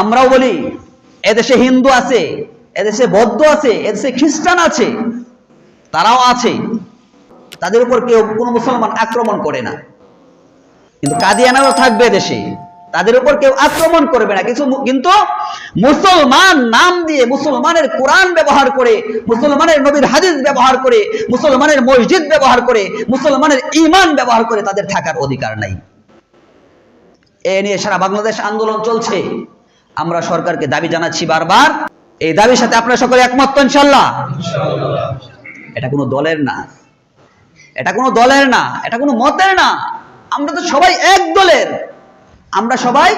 আমরাও বলি, এদেশে হিন্দু আছে, এদেশে বৌদ্ধ আছে, এদেশে খ্রিস্টান আছে, তারাও আছে। তাদের উপর কেউ, কোনো মুসলমান আক্রমণ করে না। কিন্তু কাদিয়ানারও থাকবে দেশে তাদের উপর কেউ আক্রমণ করবে না। কিছু কিন্তু মুসলমান নাম দিয়ে মুসলমানের কোরআন ব্যবহার করে, মুসলমানের নবীর হাদিস ব্যবহার করে, মুসলমানের মসজিদ ব্যবহার করে, মুসলমানের ইমান ব্যবহার করে তাদের থাকার অধিকার নাই। এ নিয়ে সারা বাংলাদেশ আন্দোলন চলছে। আমরা সরকারকে দাবি জানাচ্ছি বারবার। এই দাবির সাথে আপনারা সকলে একমত তো ইনশাল্লাহ এটা কোনো দলের না। এটা কোনো দলের না। এটা কোনো মতের না। আমরা তো সবাই এক দলের। আমরা সবাই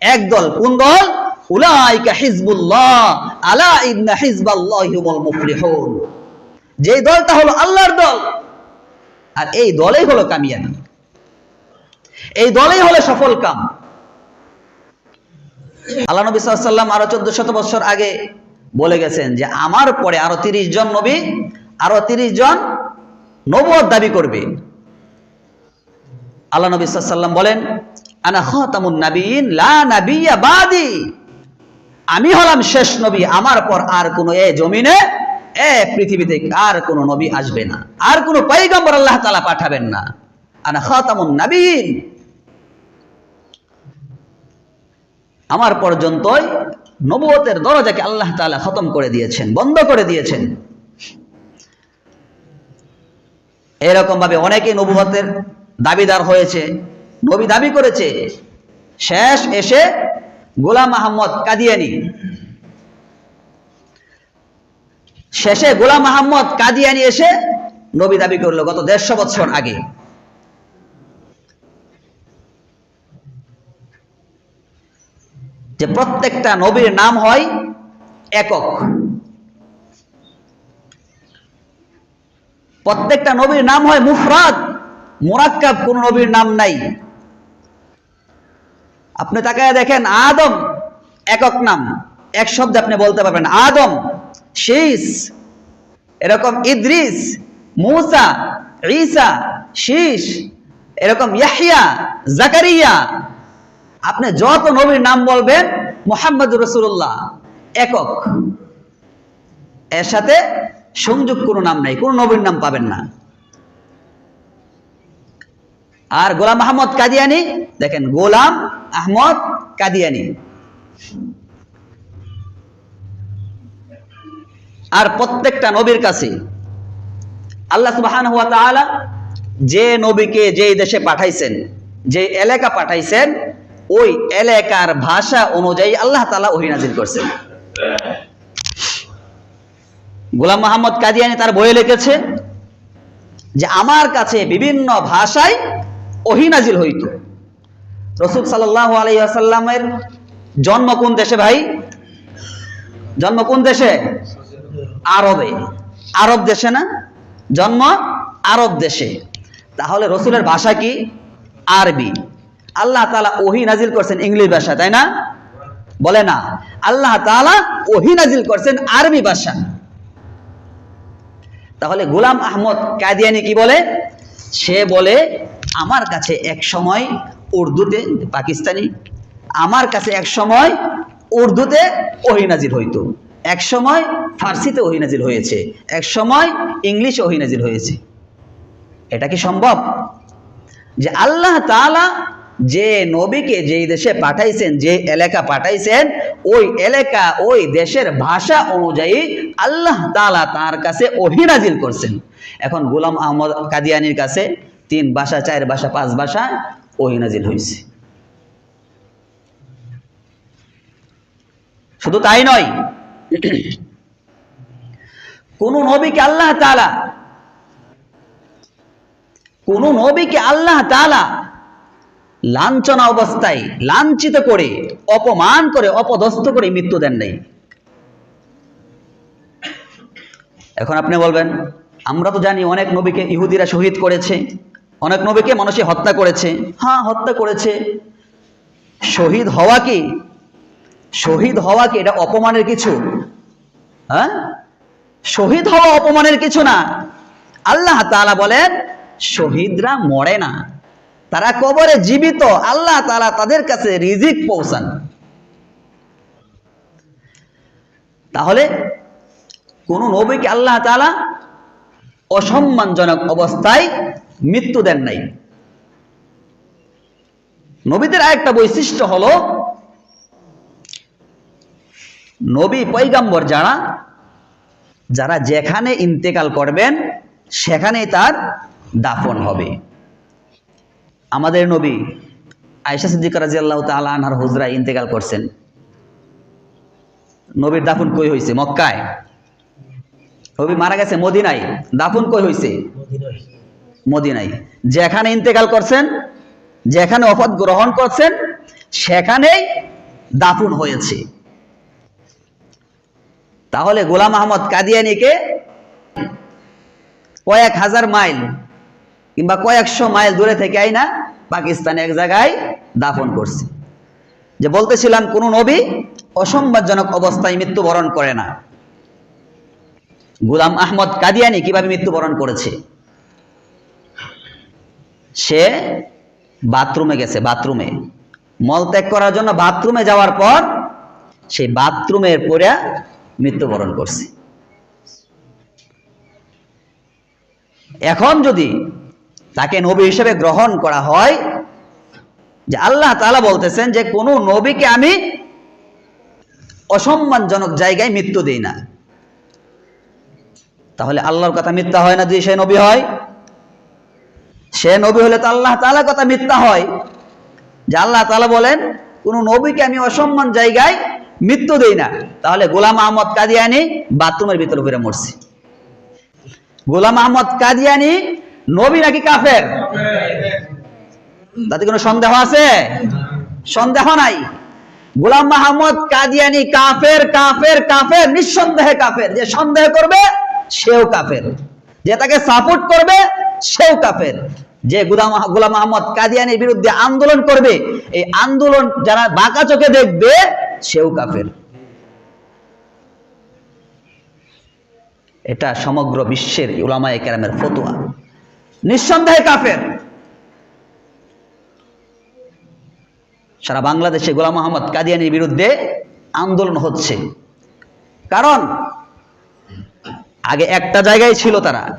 এক দল। কোন দল? উলাইকা হিজবুল্লাহ আলা হিজবাল্লাহিমুল মুফলিহুন। যে দলটা হলো আল্লাহর দল আর এই দলেই হলো কামিয়াবি। এই দলেই হলো সফল কাম। আল্লাহ নবী সাল্লাম আরও চোদ্দ শত বছর আগে বলে গেছেন যে আমার পরে আরও তিরিশ জন নবী, আরও তিরিশ জন নবুয়ত দাবি করবে। আল্লাহ নবী সাল্লাম বলেন আমি হলাম শেষ নবী, আমার পর আর কোনো এ জমিনে, এ পৃথিবীতে আর কোনো নবী আসবে না। আর কোনো পয়গম্বর আল্লাহ তাআলা পাঠাবেন না। আনা খাতামুন নাবিয়িন আমার পর্যন্তই নবুয়তের দরজাকে আল্লাহ তাআলা খতম করে দিয়েছেন, বন্ধ করে দিয়েছেন। এরকম ভাবে অনেকে নবুয়তের দাবিদার হয়েছে, নবী দাবি করেছে, শেষ এসে গোলাম আহমদ কাদিয়ানি। শেষে গোলাম আহমদ কাদিয়ানি এসে নবী দাবি করল গত দেড়শো বছর আগে। যে প্রত্যেকটা নবীর নাম হয় একক। প্রত্যেকটা নবীর নাম হয় মুফরাদ, মোরাক্কাব কোন নবীর নাম নাই। আপনি তাকায় দেখেন, আদম একক নাম। এক শব্দে আপনি বলতে পারবেন, আদম শীস এরকম ইদ্রিস, মুসা, ঈসা শীস এরকম ইয়াহিয়া জাকারিয়া আপনি যত নবীর নাম বলবেন মোহাম্মদ রসুল্লাহ একক। এর সাথে সংযোগ কোনো নাম নাই, কোনো নবীর নাম পাবেন না। আর গোলাম আহমদ কাদিয়ানি, দেখেন, গোলাম আহমদ কাদিয়ানি। আর প্রত্যেকটা নবীর কাছে আল্লাহ সুবহান হুয়া তাআলা যে নবীকে যে দেশে পাঠাইছেন যে এলাকা পাঠাইছেন ওই এলাকার ভাষা অনুযায়ী আল্লাহ তাআলা ওহী নাজিল করছেন। গোলাম মোহাম্মদ কাদিয়ানি তার বইয়ে লিখেছে যে, আমার কাছে বিভিন্ন ভাষায় ওহী নাজিল হইত। রসুল সাল্লাহ আলাইসাল্লামের জন্ম কোন দেশে ভাই? জন্ম কোন দেশে? আরবে। আরব দেশে না? জন্ম আরব দেশে। তাহলে রসুলের ভাষা কি? আরবি। আল্লাহ তালা ওহী নাজিল করছেন ইংলিশ ভাষা, তাই না? বলে না। আল্লাহ তালা ওহী নাজিল করছেন আরবি ভাষা। তাহলে গোলাম আহমদ কাদিয়ানি কি বলে? সে বলে, আমার কাছে এক সময় উর্দুতে পাকিস্তানি, আমার কাছে এক সময় উর্দুতে ওহিনাজির হইতো। এক সময় ফার্সিতে ওহিনাজির হয়েছে। এক সময় ইংলিশে ওহিনাজির হয়েছে। এটা কি সম্ভব? যে আল্লাহ তাআলা যে নবীকে যেই দেশে পাঠাইছেন, যে এলাকা পাঠাইছেন, ওই এলাকা, ওই দেশের ভাষা অনুযায়ী আল্লাহ তাআলা তার কাছে অহিনাজিল করছেন। এখন গোলাম আহমদ কাদিয়ানির কাছে তিন ভাষা, চার ভাষা, পাঁচ ভাষা অহিনাজিল হয়েছে শুধু তাই নয়, কোন নবীকে আল্লাহ তাআলা, কোন নবীকে আল্লাহ তাআলা লাঞ্ছনা অবস্থায় লাঞ্ছিত করে, অপমান করে, অপদস্থ করে মৃত্যু দেন নাই। এখন আপনি বলবেন, আমরা তো জানি অনেক নবীকে ইহুদিরা শহীদ করেছে, অনেক নবীকে মানুষে হত্যা করেছে। হ্যাঁ হত্যা করেছে। শহীদ হওয়া কি? শহীদ হওয়া কি এটা অপমানের কিছু? হ্যাঁ? শহীদ হওয়া অপমানের কিছু না। আল্লাহ তাআলা বলেন, শহীদরা মরে না। তারা কবরে জীবিত, আল্লাহ তাআলা তাদের কাছে রিজিক পৌঁছান। তাহলে কোন নবীকে আল্লাহ তালা অসম্মানজনক অবস্থায় মৃত্যু দেন নাই। নবীদের আরেকটা বৈশিষ্ট্য হলো, নবী পৈগাম্বর যারা যারা যেখানে ইন্তেকাল করবেন, সেখানেই তার দাফন হবে। আমাদের নবী আয়েশা সিদ্দিকা রাজিয়াল্লাহু তাআলা আনহার হুজরা ইন্তেকাল করছেন। নবীর দাফন কই হয়েছে মক্কায়? নবী মারা গেছে মদিনায়। দাফন কই হয়েছে মদিনায়। যেখানে ইন্তেকাল করছেন, যেখানে অপদ গ্রহণ করছেন, সেখানেই দাফন হয়েছে। তাহলে গোলাম আহমদ কাদিয়ানিকে কয়েক হাজার মাইল কিংবা কয়েকশো মাইল দূরে থেকে আইনা পাকিস্তানে এক জায়গায় দাফন করছে। যে বলতেছিলাম, কোন নবী অসম্মানজনক অবস্থায় মৃত্যুবরণ করে না। গোলাম আহমদ কাদিয়ানি কীভাবে মৃত্যুবরণ করেছে? সে বাথরুমে গেছে, বাথরুমে। মলত্যাগ করার জন্য বাথরুমে যাওয়ার পর সেই বাথরুমের পরে মৃত্যুবরণ করছে। এখন যদি তাকে নবী হিসেবে গ্রহণ করা হয়। যে আল্লাহ তাআলা বলতেছেন যে, কোনো নবীকে আমি অসম্মানজনক জায়গায় মৃত্যু দেই না। তাহলে আল্লাহর কথা মিথ্যা হয় না যদি সে নবী হয়? সে নবী হলে তো আল্লাহ তালা কথা মিথ্যা হয়। যে আল্লাহ তাআলা বলেন, কোন নবীকে আমি অসম্মান জায়গায় মৃত্যু দেই না। তাহলে গোলাম আহমদ কাদিয়ানি বাথরুমের ভিতরে ঘুরে মরছি। গোলাম আহমদ কাদিয়ানি নবী নাকি কাফের? তাতে কোনো সন্দেহ আছে? সন্দেহ নাই। গোলাম মাহমদ কাদিয়ানি কাফের কাফের কাফের নিঃসন্দেহে কাফের। যে সন্দেহ করবে সেও কাফের। যে তাকে সাপোর্ট করবে সেও কাফের। যে গুলাম গোলাম আহমদ কাদিয়ানির বিরুদ্ধে আন্দোলন করবে এই আন্দোলন যারা বাঁকা চোখে দেখবে সেও কাফের। এটা সমগ্র বিশ্বের উলামায়ে কেরামের ফতোয়া। নিঃসন্দেহে কাফের। সারা বাংলাদেশে গোলাম মোহাম্মদ কাদিয়ানির বিরুদ্ধে আন্দোলন হচ্ছে। কারণ, আগে একটা জায়গায় ছিল তারা।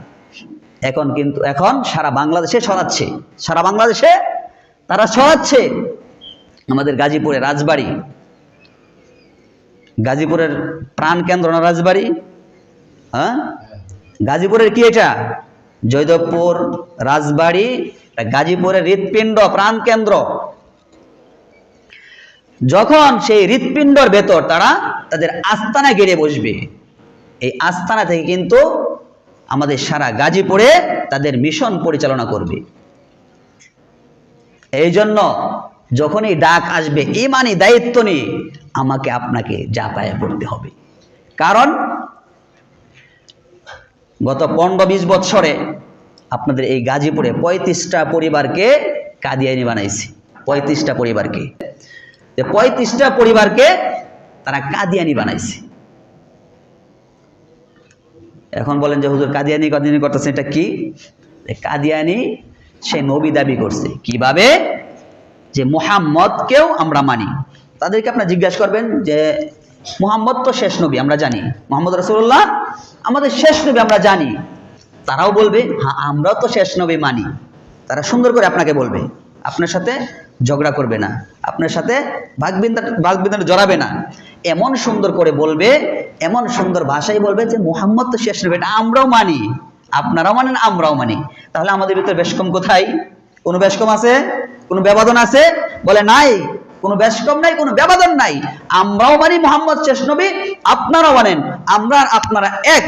এখন কিন্তু, এখন সারা বাংলাদেশে ছড়াচ্ছে। সারা বাংলাদেশে তারা ছড়াচ্ছে। আমাদের গাজীপুরে রাজবাড়ি। গাজীপুরের প্রাণ কেন্দ্র না রাজবাড়ি? হ্যাঁ? গাজীপুরের কি এটা? জয়দেবপুর রাজবাড়ি, গাজীপুরের হৃৎপিণ্ড প্রাণ কেন্দ্র। যখন সেই হৃৎপিণ্ডর ভেতর তারা তাদের আস্তানা গেড়ে বসবে, এই আস্তানা থেকে কিন্তু আমাদের সারা গাজীপুরে তাদের মিশন পরিচালনা করবে। এই জন্য যখনই ডাক আসবে ইমানি দায়িত্ব নিয়ে আমাকে আপনাকে যাতায়া করতে হবে। কারণ গত পনেরো বিশ বৎসরে আপনাদের এই গাজীপুরে পঁয়ত্রিশটা পরিবারকে কাদিয়ানি বানাইছি। পঁয়ত্রিশটা পরিবারকে। যে পঁয়ত্রিশটা পরিবারকে তারা কাদিয়ানি বানাইছে। এখন বলেন যে হুজুর কাদিয়ানি কাদিয়ানি করতেছে এটা কি? কাদিয়ানি সে নবী দাবি করছে। কীভাবে? যে মুহাম্মদকেও আমরা মানি। তাদেরকে আপনার জিজ্ঞাসা করবেন যে মুহাম্মদ তো শেষ নবী, আমরা জানি। মোহাম্মদ রসুল্লাহ আমাদের শেষ নবী আমরা জানি। তারাও বলবে হ্যাঁ আমরাও তো শেষ নবী মানি। তারা সুন্দর করে আপনাকে বলবে, আপনার সাথে ঝগড়া করবে না, আপনার সাথে বাগবিন্দা বাগবিন্দা জড়াবে না। এমন সুন্দর করে বলবে, এমন সুন্দর ভাষায় বলবে যে, মোহাম্মদ তো শেষ নবী আমরাও মানি। আপনারাও মানেন, আমরাও মানি। তাহলে আমাদের ভিতরে বেশকম কোথায়? কোনো বেশকম আছে? কোনো ব্যবাদন আছে? বলে নাই। কোনো ব্যাসকম নাই, কোনো ব্যবধান নাই। আমরাও মানি মোহাম্মদ শেষ নবী, আপনারাও মানেন। আমরা আপনারা এক।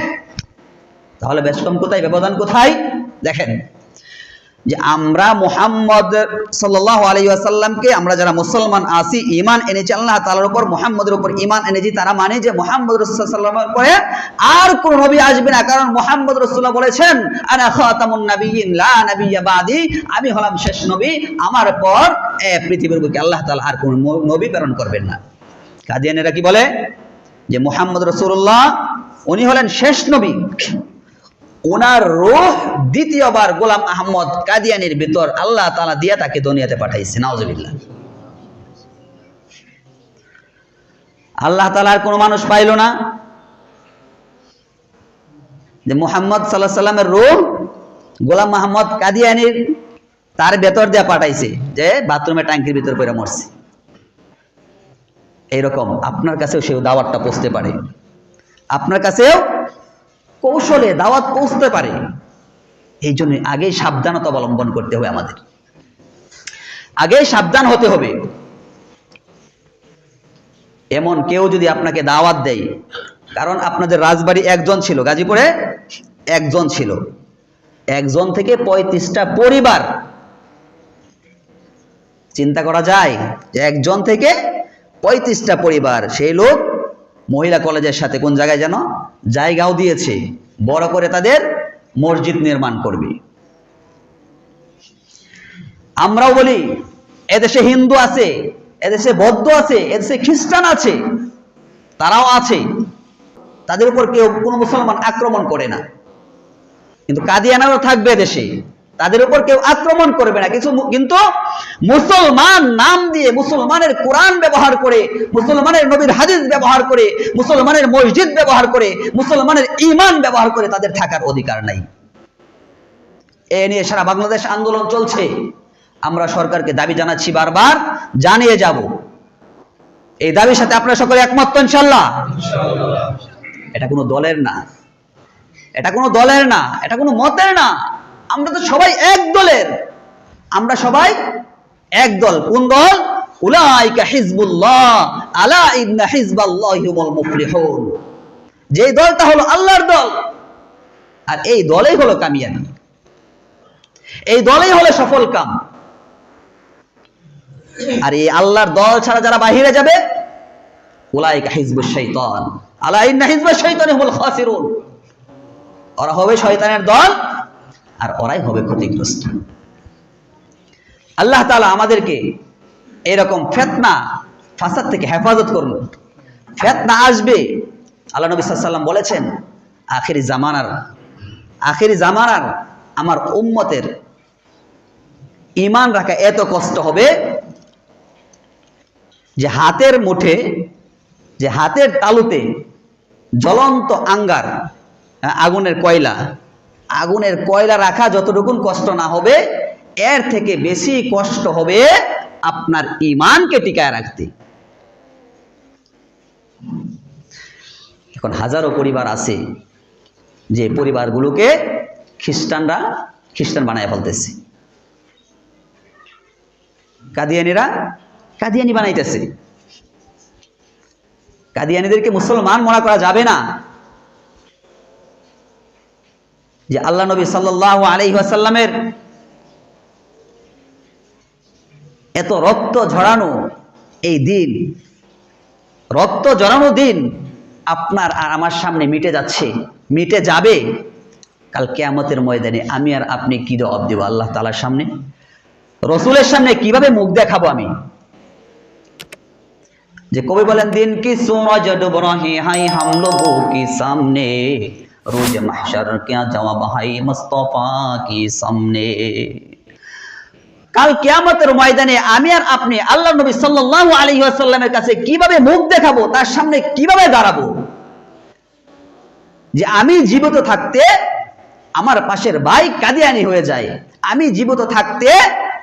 তাহলে বেশকম কোথায়, ব্যবধান কোথায়? দেখেন। যে আমরা মুহাম্মদ সাল্লাহ আলী আসাল্লামকে আমরা যারা মুসলমান আছি ইমান এনেছি, আল্লাহ তালার উপর, মুহাম্মদের উপর ইমান এনেছি, তারা মানে যে মোহাম্মদ রসুল্লামের পরে আর কোন নবী আসবে না। কারণ মোহাম্মদ রসুল্লাহ বলেছেন আমি হলাম শেষ নবী, আমার পর পৃথিবীর বুকে আল্লাহ তাআলা আর কোন নবী প্রেরণ করবেন না। কাদিয়ানেরা কি বলে? যে মোহাম্মদ রসুল্লাহ উনি হলেন শেষ নবী। ওনার রোহ দ্বিতীয়বার গোলাম আহমদ কাদিয়ানির ভিতর আল্লাহ তালা দিয়া তাকে দুনিয়াতে পাঠাইছে নাওজবিল্লা আল্লাহ তালার কোনো মানুষ পাইল না। যে মোহাম্মদ সাল্লাহ সাল্লামের রুম গোলাম মোহাম্মদ কাদিয়ানির তার ভেতর দিয়ে পাঠাইছে, যে বাথরুমে ট্যাঙ্কির ভিতর পড়ে মরছে। এইরকম, আপনার কাছেও সেও দাওয়াতটা পৌঁছতে পারে। আপনার কাছেও কৌশলে দাওয়াত পৌঁছতে পারে। এই জন্য আগেই সাবধানতা অবলম্বন করতে হবে আমাদের। আগেই সাবধান হতে হবে। এমন কেউ যদি আপনাকে দাওয়াত দেয়, কারণ আপনাদের রাজবাড়ি একজন ছিল, গাজীপুরে একজন ছিল। একজন থেকে পঁয়ত্রিশটা পরিবার। চিন্তা করা যায় যে একজন থেকে পঁয়ত্রিশটা পরিবার, সেই লোক মহিলা কলেজের সাথে কোন জায়গায় যেন জায়গাও দিয়েছে। বড় করে তাদের মসজিদ নির্মাণ করবে। আমরাও বলি, এদেশে হিন্দু আছে, এদেশে বৌদ্ধ আছে, এদেশে খ্রিস্টান আছে, তারাও আছে। তাদের উপর কেউ কোনো মুসলমান আক্রমণ করে না। কিন্তু কাদিয়ানারও থাকবে দেশে তাদের উপর কেউ আক্রমণ করবে না। কিছু কিন্তু মুসলমান নাম দিয়ে মুসলমানের কোরআন ব্যবহার করে মুসলমানের নবীর হাদিস ব্যবহার করে মুসলমানের মসজিদ ব্যবহার করে মুসলমানের ইমান ব্যবহার করে তাদের থাকার অধিকার নাই। এ নিয়ে সারা বাংলাদেশ আন্দোলন চলছে। আমরা সরকারকে দাবি জানাচ্ছি বারবার জানিয়ে যাব। এই দাবির সাথে আপনারা সকলে একমত তো ইনশাল্লাহ এটা কোনো দলের না। এটা কোনো দলের না। এটা কোনো মতের না। আমরা তো সবাই এক দলের। আমরা সবাই এক দল। কোন দল? উলাইকা হিজবুল্লাহ, আলা হিজবাল্লাহিমুল মুফলিহুন। যে দলটা হলো আল্লাহর দল, আর এই দলেই হলো কামিয়াবি। এই দলেই হলো সফল কাম। আর এই আল্লাহর দল ছাড়া যারা বাহিরে যাবে, উলাইকা হিজবুশ শাইতান। আলা ইন্না হিজবাশ হুমুল খাসিরুন। ওরা হবে শয়তানের দল আর ওরাই হবে ক্ষতিগ্রস্ত। আল্লাহ তাআলা আমাদেরকে এরকম ফেতনা ফাসাদ থেকে হেফাজত করুন। ফেতনা আসবে, আল্লাহ নবী সাল্লাম বলেছেন, আখেরি জামানার আখেরি জামানার আমার উম্মতের ইমান রাখা এত কষ্ট হবে যে হাতের মুঠে, যে হাতের তালুতে জ্বলন্ত আঙ্গার, আগুনের কয়লা আগুনের কয়লা রাখা যতটুকুন কষ্ট না হবে, এর থেকে বেশি কষ্ট হবে আপনার ইমানকে টিকায় রাখতে। এখন হাজারো পরিবার আছে যে পরিবারগুলোকে খ্রিস্টানরা খ্রিস্টান বানায় ফেলতেছে। কাদিয়ানিরা কাদিয়ানি বানাইতেছে। কাদিয়ানিদেরকে মুসলমান মনে করা যাবে না। যে আল্লাহ নবী সাল্লাহ আলহিহাসাল্লামের এত রক্ত ঝরানো এই দিন, রক্ত জড়ানো দিন আপনার আর আমার সামনে মিটে যাচ্ছে, মিটে যাবে। কাল কেয়ামতের ময়দানে আমি আর আপনি কি জবাব দেবো আল্লাহ তালার সামনে? রসুলের সামনে কীভাবে মুখ দেখাবো আমি? যে কবি বলেন, দিন কি সুমজ ডুবরহি হাই হাম লোগো কি সামনে? रोज महशर क्या जवाब है मुस्तफा के सामने কাল কিয়ামতের ময়দানে আমি আর আপনি আল্লাহ নবী সাল্লাল্লাহু আলাইহি ওয়াসাল্লামের কাছে কিভাবে মুখ দেখাবো তার সামনে কিভাবে দাঁড়াবো যে আমি জীবিত থাকতে আমার পাশের ভাই কাদিয়ানি হয়ে যায় আমি জীবিত থাকতে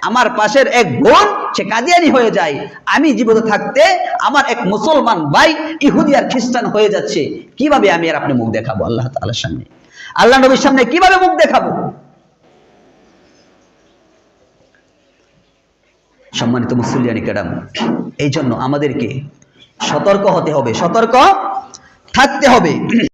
আমার পাশের এক বোন, সে কাদিয়ানি হয়ে যায়। আমি জীবিত থাকতে আমার এক মুসলমান ভাই ইহুদি আর খ্রিস্টান হয়ে যাচ্ছে। কীভাবে আমি আর আপনি মুখ দেখাবো আল্লাহ তাআলার সামনে? আল্লাহ নবীর সামনে কীভাবে মুখ দেখাবো? সম্মানিত মুসলিয়ানি কেডাম এই জন্য আমাদেরকে সতর্ক হতে হবে, সতর্ক থাকতে হবে।